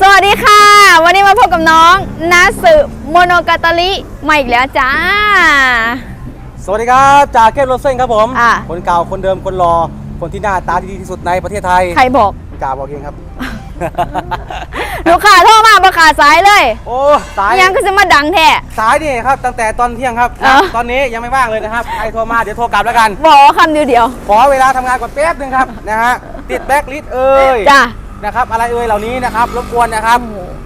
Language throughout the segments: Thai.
สวัสดีค่ะ วันนี้มาพบกับน้องนาสึโมโนกาตาลิมาอีกแล้วจ้า สวัสดีครับจากเกมโรเซนครับผม อะ คนเก่าคนเดิมคนรอ คนที่หน้าตาที่ดีที่สุดในประเทศไทยใครบอกกาบอกเองครับ ลูกค้าโทรมาประกาศสายเลยโอ้สายยังก็จะมาดังแท้ สายนี่ครับ ตั้งแต่ตอนเที่ยงครับ เออ ตอนนี้ยังไม่ว่างเลยนะครับใครโทรมาเดี๋ยวโทรกลับแล้วกัน บอกว่าคำเดียวเดียวขอเวลาทำงานก่อนแป๊บนึงครับนะฮะติดแบ็กลิสเอ้ย จ้า นะครับ อะไรเอ่ยเหล่านี้นะครับรบกวนนะครับ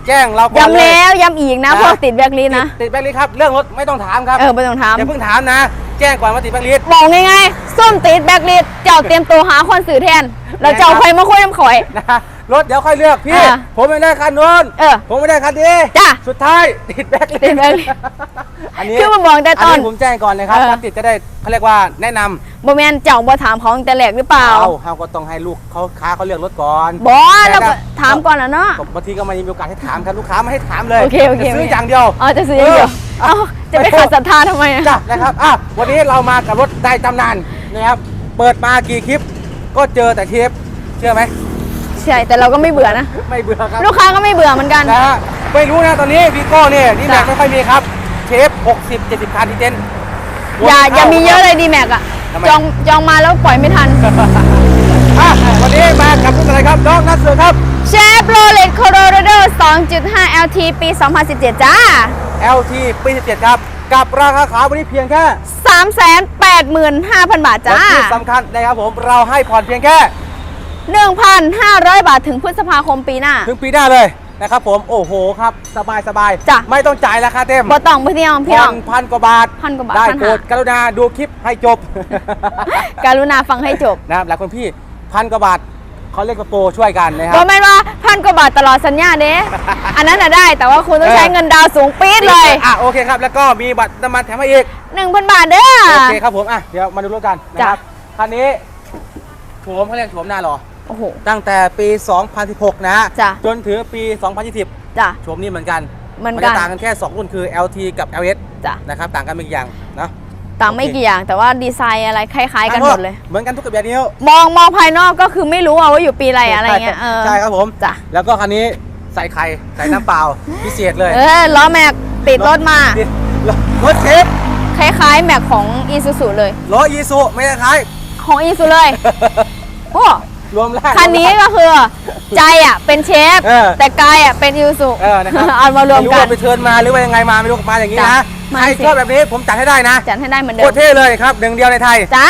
แจ้งเราก่อนย้ำเลยแล้วย้ำอีกนะนะ พวกติดแบล็คลิสต์นะ ติดแบ็กลิสครับ เรื่องรถไม่ต้องถามครับเออไม่ต้องถามอย่าเพิ่งถามนะ แจ้งก่อนว่าติดแบ็กลิสบอกง่ายๆส้มติดแบล็คลิสต์เจ้าเตรียมตัวหาคนสื่อแทน แล้วเจ้าครับคอยมาคุยน้ำข่อย นะฮะ รถเดี๋ยวค่อยเลือกพี่ อะผมไม่ได้คันนู้นเออผมไม่ได้คันนี้จ้ะสุดท้ายติดแบ็กลิสติด blacklist อันนี้คือมาบอกแต่ตอนนี้ผมแจ้งก่อนเลยครับเออ ถ้าติดจะได้เขาเรียกว่าแนะนำบอแมนเจ้าบ่ถามเขาตั้งแต่แรกหรือเปล่าเอาเขาก็ต้องให้ลูกเขาค้าเขาเลือกรถก่อนบอแต่เราก็นะถามก่อนนะเนาะ บางทีก็ไม่มีโอกาสให้ถามครับลูกค้าไม่ให้ถามเลยโอเคโอเค จะซื้อโอเคอย่างเดียว อ๋อจะซื้ออย่างเดียวเออ เอ้าจะไปขาดศรัทธาทำไมอะ จ้ะนะครับอะวันนี้เรามากับรถได้ตำนานนะครับ เปิดมากี่คลิป ก็เจอแต่เทปเชื่อไหม ใช่แต่เราก็ไม่เบื่อนะ ไม่เบื่อครับลูกค้าก็ไม่เบื่อเหมือนกัน นะฮะไม่รู้นะตอนนี้วีโก้เนี่ยดีแม็กจ้ะ ไม่ค่อยมีครับ เชฟ 60 70คันที่เต็นท์ อย่าวนอย่ามีเยอะข้เลยดีแม็กอะทำไม จองจองมาแล้วปล่อยไม่ทัน อะวันนี้มากับรุ่นอะไรครับน้องนัทเสือครับ เชฟโรเลตโคโรโด 2.5 LT ปี 2017 จ้า LT ปี17ครับ กับราคาขายวันนี้เพียงแค่385,000 บาทจ้าและที่สำคัญนะครับผมเราให้ผ่อนเพียงแค่ 1,500 บาทถึงพฤษภาคมปีหน้า ถึงปีหน้าเลยนะครับผมโอ้โหครับสบายสบายจ้ะ ไม่ต้องจ่ายราคาเต็มบ่ต้องพี่น้องพี่ผ่น้อองนพันกว่าบาท พันกว่าบาทได้พันโปรห้าดกรุณาดูคลิปให้จบ การุณาฟังให้จบนะครับหลายคนพี่พันกว่าบาทเขาเรียกว่าโปรช่วยกันนะคบรัอบแม่นว่าพันกว่าบาทตลอดสัญญาเด้ อันนั้นน่ะได้แต่ว่าคุณต้องใช้เงินดาวน์สูงปี๊ดเลยอะโอเคครับ แล้วก็มีบัตรน้ำมันแถมให้อีก 1,000 บาทเด้อ โอเคครับผมอะเดี๋ยวมาดูรถกันนะครับจ้คันนี้โฉมเขาเรียกโฉมหน้าหรอ โอ้โห ตั้งแต่ปี 2016 นะ จ้ะ จนถึงปี 2020จ้ะโฉมนี้เหมือนกันเหมือนมันกัจะนต่างกันแค่ 2 รุ่นคือ LT กับ LS จ้ะนะครับ ต่างกันไม่กี่อย่างนะต่างไม่กี่อย่าง แต่ว่าดีไซน์อะไรคล้าย ๆ กันหมดเลย เหมือนกันทุกกระเบียดนิ้วมองมองภายนอกก็คือไม่รู้อะว่าอยู่ปีอะไรอะไรเงี้ยเออใช่ครับผม จ้ะแล้วก็คันนี้ใส่ไข่ใส่น้ำเปล่า พิเศษเลยเออล้อแม็กติดรถมาติดรถเทปคล้าย ๆ แม็กของอีซูซูเลย ล้ออีซูไม่ได้ขายของอีซูเลยโอ้ รวมแล้วคันนี้ก็คือใจอะเป็นเชฟ เออแต่กายอะเป็นอีซูซูเออนะครับ เอามารวมไรู้กัน ว่าไปเทิร์นมาหรือว่ายังไงมาไม่รู้มาอย่างนี้จ้ะนะมาใครสิ ชอบแบบนี้ผมจัดให้ได้นะจัดให้ได้เหมือนเดิโคมตรเท่เลยครับหนึ่งเดียวในไทย จ้า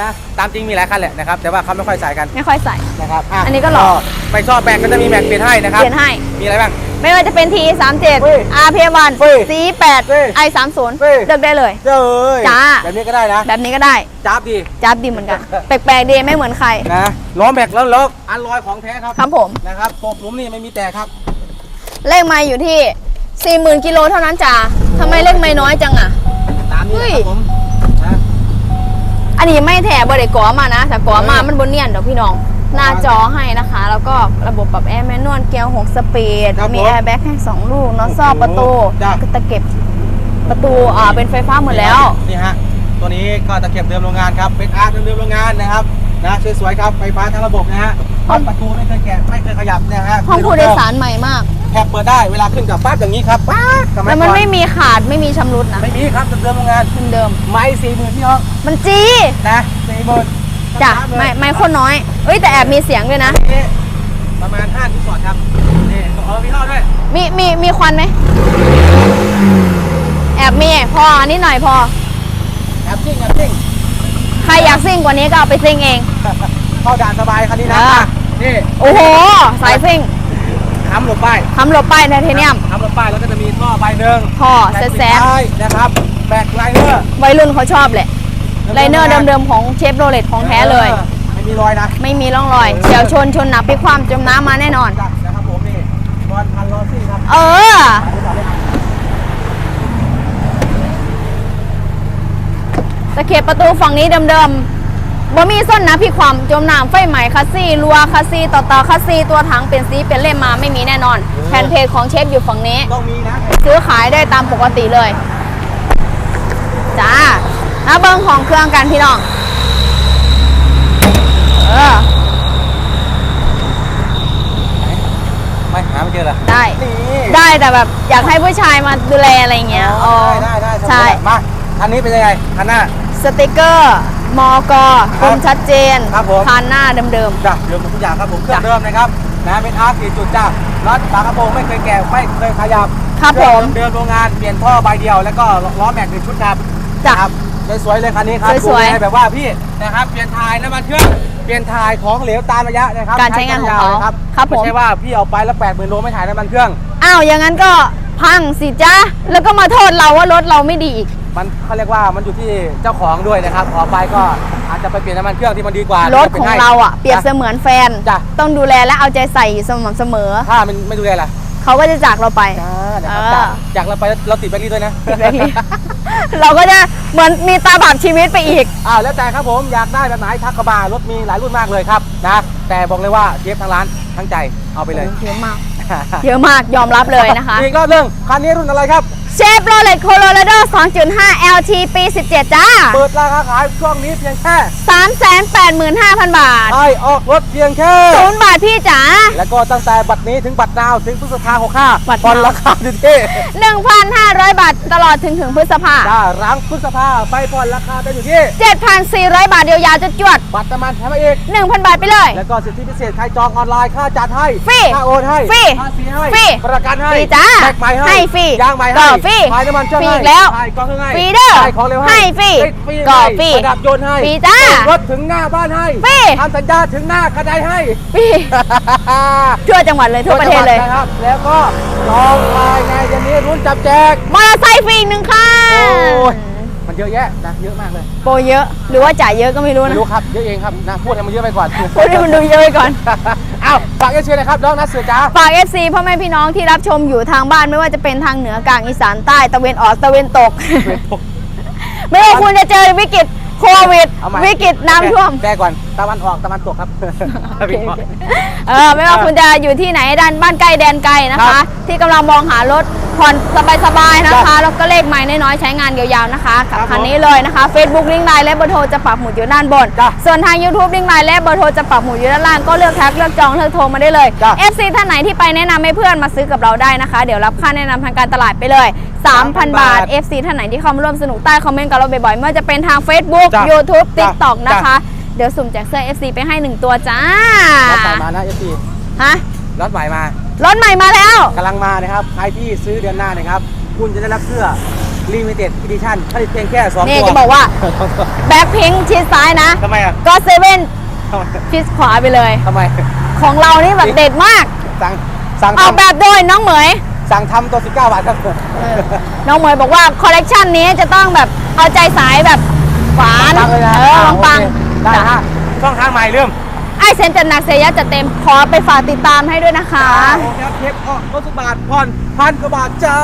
นะตามจริงมีหลายคันแหละนะครับแต่ว่าเขาไม่ค่อยใส่กันไม่ค่อยใส่ นะครับะอันนี้ก็หล่อไปชอบแม็กก็จะมีแม็กเปลี่ยนให้นะครับเปลี่ยนให้ มีอะไรบ้าง ไม่ว่าจะเป็น T 3เฮ้ย7 RP1 เฮ้ย C8 เฮ้ย i 3 0เฮ้ย เลือกได้เลย เจ้ยจ้า แบบนี้ก็ได้นะแบบนี้ก็ได้จ้าบดีจับดีเหมือนกัน แปลกๆดีไม่เหมือนใครนะล้อแม็กแล้วล้ออันลอยของแท้ครับครับผม นะครับตกหลุมนี่ไม่มีแตกครับ เลขไมาอยู่ที่ 40,000กิโลเท่านั้นจ้าทำไมเลขไม่น้อยจังอะ ตามนี้เฮ้ยนะครับผมนะอั นนี้ไม่แถบริกอมานะแต่กอมาเออมันบนเนียนเดี๋ยวพี่น้อง หน้าจอให้นะคะ แล้วก็ระบบปรับแอร์แมนนวลเกียร์6สปีดครับมีผมแอร์แบ็กให้2ลูกน็อตซอบประตูจ้ะ ตะเก็บประตูอ่าเป็นไฟฟ้าหมดแล้ว นี่ฮะ ตัวนี้ก็ตะเข็บเดิมโรงงานครับ เป็นอาร์ตเดิมโรงงานนะครับ นะสวยๆครับ ไฟฟ้าทั้งระบบนะฮะห้อง ประตูไม่เคยแกะไม่เคยขยับนะฮะห้องผู้โดยสารใหม่มาก แคบเปิดได้เวลาขึ้นกับปั๊บอย่างนี้ครับปั๊บสยแล้วมันก่อไม่มีขาดไม่มีชำรุดนะไม่มีครับเดิมโรงงานเดิม ไม้สี่หมื่นพี่น้องๆมันจีนะสี่หมื่นจ้ะไม่ไม่คนน้อยเอ้ยแต่แอบมีเสียงด้วยนะ ประมาณ5ที่สอดครับนี่เออพี่ท่อด้วยมีมีมีควันไหมแอบมีพออันนี้หน่อยพอแอบซิ่งแอบซิ่งใครอยากซิ่งกว่านี้ก็เอาไปซิ่งเองเข้าด่านสบายคันนี้นะอ่านี่โอ้โหสายซิ่ง ค้ำหลบป้ายทำหลบป้ายไทเทเนียมค้ำหลบป้ายแล้วก็จะมีท่อใบหนึ่งท่อแบกแซดปิดท้ายนะครับแบกไลเนอร์วัยรุ่นเขาชอบแหละไลเนอร์เดิมๆของเชฟโรเลตของแท้เลยออไม่มีรอยนะไม่มีร่องรอยเฉียวชนชนหนักพลิกความจมน้ำมาแน่นอนจัดนะครับผมนี่บอลพันลอซี่ครับเออตะเข็บประตูฝั่งนี้เดิมๆ บ่มีส้นนะพี่ความจมน้ำไฟไหม้คัสซี่รัวคัสซี่ต่อต่อคัสซี่ตัวถังเป็นสีเป็นเล่มมาไม่มีแน่นอน แผ่นเพจของเชฟอยู่ฝั่งนี้ ต้องมีนะซื้อขายได้ตามปกติเลยจ้านะเบิ้งของเครื่องกันพี่น้องเออไม่หาไม่เจอเหรอได้นี่ได้แต่แบบอยากให้ผู้ชายมาดูแลอะไรเงี้ยอ๋ออ๋อได้ได้ได้ใช่มาคันนี้เป็นยังไงคันหน้าสติกเกอร์ มอกคมชัดเจนครับผมคานหน้าเดิมจ้ะเดิมหมดทุกอย่างครับผมเครื่องเดิมนะครับนะเป็นอาร์สี่จุดจ้ะน็อตฝากระโปรงไม่เคยแกะไม่เคยขยับครับเคองผมเดิมโรงงานเปลี่ยนท่อใบเดียวแล้วก็ล้อแม็กซ์หนึ่งชุดครับจ้ะครับสวยๆเลยคันนี้ครับสวยๆดูแลแบบว่าพี่นะครับเปลี่ยนถ่ายน้ำมันเครื่องเปลี่ยนถ่ายของเหลวตามระยะนะครับการใช้งานของเขายวๆนะครับครับผมไม่ใช่ว่าพี่เอาไปแล้วแปดหมื่นโลไม่ถ่ายน้ำมันเครื่องๆอ้าวอย่างนั้นก็พังสิจ้าแล้วก็มาโทษเราว่ารถเราไม่ดีอีก มันเขาเรียกว่ามันอยู่ที่เจ้าของด้วยนะครับออกไปก็อาจจะไปเปลี่ยนน้ำมันเครื่องที่มันดีกว่ารถของเราอะเปรียบเสนะมือนแฟน จ้ะ ต้องดูแลและเอาใจใส่สม่ำเสมอ ถ้ามันไม่ดูแลล่ะเขาก็จะจากเราไป จ้านะครับเออ จากจากเราไปแล้วเราติดแบงค์นี้ด้วยนะติดแบงค์นี้เราก็จะเหมือนมีตาบาปชีวิตไปอีก อ้าวแล้วแต่ครับผมอยากได้แบบไหนทักกระบารถมีหลายรุ่นมากเลยครับนะแต่บอกเลยว่าเทปทั้งร้านทั้งใจเอาไปเลยเยอะมาก เยอะมากยอมรับเลยนะคะ อีกรอบหนึงคันนี้รุ่นอะไรครับ เชฟโรเลตโคโลราโด 2.5 LT ปี 17 จ้า เปิดราคาขายช่วงนี้เพียงแค่ 385,000 บาทใช่ออกรถเพียงแค่ศูนย์บาทพี่จ๋า แล้วก็ตั้งแต่บัตรนี้ถึงบัตรดาวถึงพฤษภาหกห้าบัตรผ่อนดาว ราคาอยู่ที่1,500 บาทตลอดถึงถึงพฤษภาจ้ารังพฤษภาไปผ่อนราคากันอยู่ที่ 7,400 บาทเดียวยาวจะจวดบัตรน้ำมันแถมมาอีก ๆ1,000 บาทไปเลย แล้วก็สิทธิพิเศษใครจองออนไลน์ค่าจัดให้ฟรีค่าโอนให้ฟรีค่าสีให้ฟรีประกันให้ฟรีจ้าแท็กใหม่ให้ให้ฟรียางใหม่ก็ให้ฟรีขายน้ำมันเครื่องฟรีให้อีกแล้วขายกองเครื่องให้ฟรีเด้อขายของเร็วให้ให้ฟรีติดฟรีก็ให้ฟรีประดับยนต์ให้ฟรีจ้าส่งรถถึงหน้าบ้านให้ฟรีทำสัญญาถึงหน้ากระไดให้พี่ทั่วจังหวัดเลยทั่วประเทศเลยนะครับ แล้วก็จองภายในเดือนนี้รุ่นจับแจกมอเตอร์ไซค์ฟรีอีกหนึ่งคัโอ้นยมันเยอะแยะนะเยอะมากเลยโปรเยอะหรือว่าจ่ายเยอะก็ไม่รู้ไม่นะรู้ครับเยอะเองครับนะพูดให้มันเยอะไปก่อนพูดให้มันดูเยอะไปก่อน อ้าวฝากเอเชียนะครับน้องนัทเสือจ้าฝาก FC พ่อแม่พี่น้องที่รับชมอยู่ทางบ้านไม่ว่าจะเป็นทางเหนือกลางอีสานใต้ตะเวนออกตะเวนตก ไม่ว่าคุณจะเจอวิกฤตโควิด เอาใหม่วิกฤตน้ำท่วม แก้ก่อน ตะวันออกตะวันตกครับโอเคโอเคเออไม่ว่าคุณจะอยู่ที่ไหนด้านบ้านใกล้แดนไกลนะครัคะ บที่กำลังมองหารถผ่อนสบายๆนะครัคะบแล้วก็เลขไม้น้อยๆใช้งานยาวๆนะคะกับครับคันนี้เลยนะคะ Facebook ลิงก์ไลน์และเบอร์โทรจะปักหมุดอยู่ด้านบน จ้ะส่วนทาง YouTube ลิงก์ไลน์และเบอร์โทรจะปักหมุดอยู่ด้านล่างก็เลือกแท็กเลือกจองเลือกโทรมาได้เลย จ้ะ FC ท่านไหนที่ไปแนะนำให้เพื่อนมาซื้อกับเราได้นะคะ เดี๋ยวรับค่าแนะนำทางการตลาดไปเลย 3,000 บาท FC ท่านไหนที่เข้ามาร่วมสนุกใต้คอมเมนต์กับเราบ่อยๆไม่ว่าจะเป็นทาง Facebook จ้ะ YouTube จ้ะ TikTok นะคะ จ้ะ เดี๋ยวสุ่มแจกเสื้อ FC ไปให้ 1 ตัวจ้ารถใหม่มานะเอฟซีฮะรถใหม่มารถใหม่มาแล้วกำลังมานะครับ ใครที่ซื้อเดือนหน้านะครับ คุณจะได้รับเสื้อ Limited Edition ผลิตเพียงแค่2ตัวนี่จะบอกว่าแบ็คพิงชิดซ้ายนะ ทำไมอะก็เซเว่นทำไมชิดขวาไปเลย ทำไม ของเรานี่แบบเด็ดมาก สั่งสั่งออกทำแบบโดยน้องเหมยสั่งทำตัว 19 บาทครับเออน้องเหมยบอกว่าคอลเลกชันนี้จะต้องแบบเอาใจสายแบบหวานปังเลยนะเออปังโอเคางใหม่เริ่มไอเซนจัดหนักเสียยะจัดเต็มขอไปฝากติดตามให้ด้วยนะคะโอเคครับเทปออกรถสุบาทผ่อนพันกว่าบาทจ้า